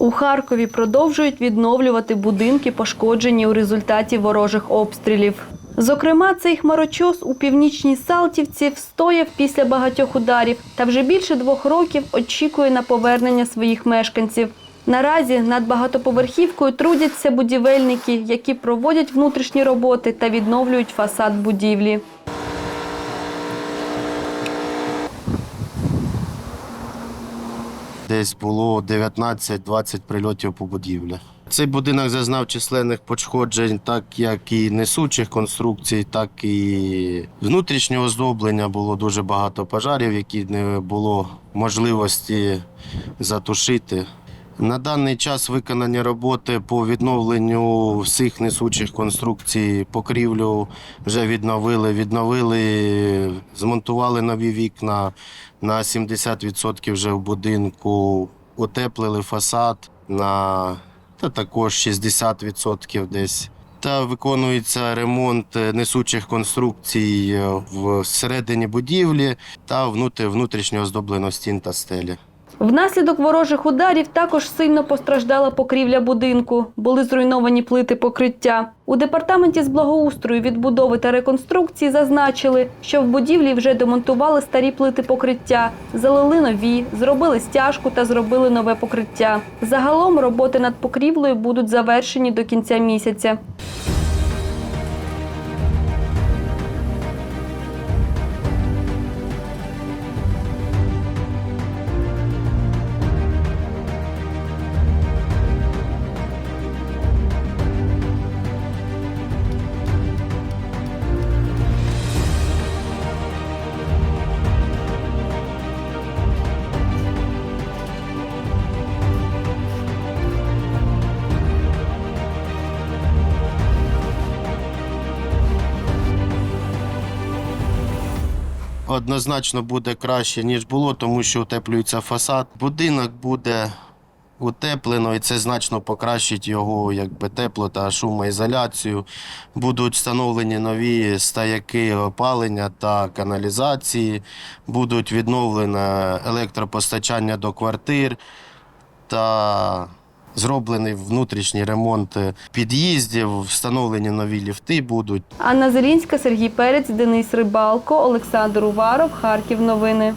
У Харкові продовжують відновлювати будинки, пошкоджені у результаті ворожих обстрілів. Зокрема, цей хмарочос у північній Салтівці встояв після багатьох ударів та вже більше двох років очікує на повернення своїх мешканців. Наразі над багатоповерхівкою трудяться будівельники, які проводять внутрішні роботи та відновлюють фасад будівлі. Десь було 19-20 прильотів по будівлі. Цей будинок зазнав численних пошкоджень, так як і несучих конструкцій, так і внутрішнього оздоблення. Було дуже багато пожарів, які не було можливості затушити. На даний час виконані роботи по відновленню всіх несучих конструкцій, покрівлю вже відновили. Відновили, змонтували нові вікна на 70% вже в будинку, утеплили фасад на та також 60% десь. Та виконується ремонт несучих конструкцій всередині будівлі та внутрі- внутрішнього оздоблено стін та стелі. Внаслідок ворожих ударів також сильно постраждала покрівля будинку. Були зруйновані плити покриття. У департаменті з благоустрою, відбудови та реконструкції зазначили, що в будівлі вже демонтували старі плити покриття, залили нові, зробили стяжку та зробили нове покриття. Загалом роботи над покрівлею будуть завершені до кінця місяця. Однозначно буде краще, ніж було, тому що утеплюється фасад. Будинок буде утеплено, і це значно покращить його якби, тепло та шумоізоляцію. Будуть встановлені нові стояки опалення та каналізації, будуть відновлене електропостачання до квартир та зроблений внутрішній ремонт під'їздів, встановлені нові ліфти будуть. Анна Зелінська, Сергій Перець, Денис Рибалко, Олександр Уваров, Харків. Новини.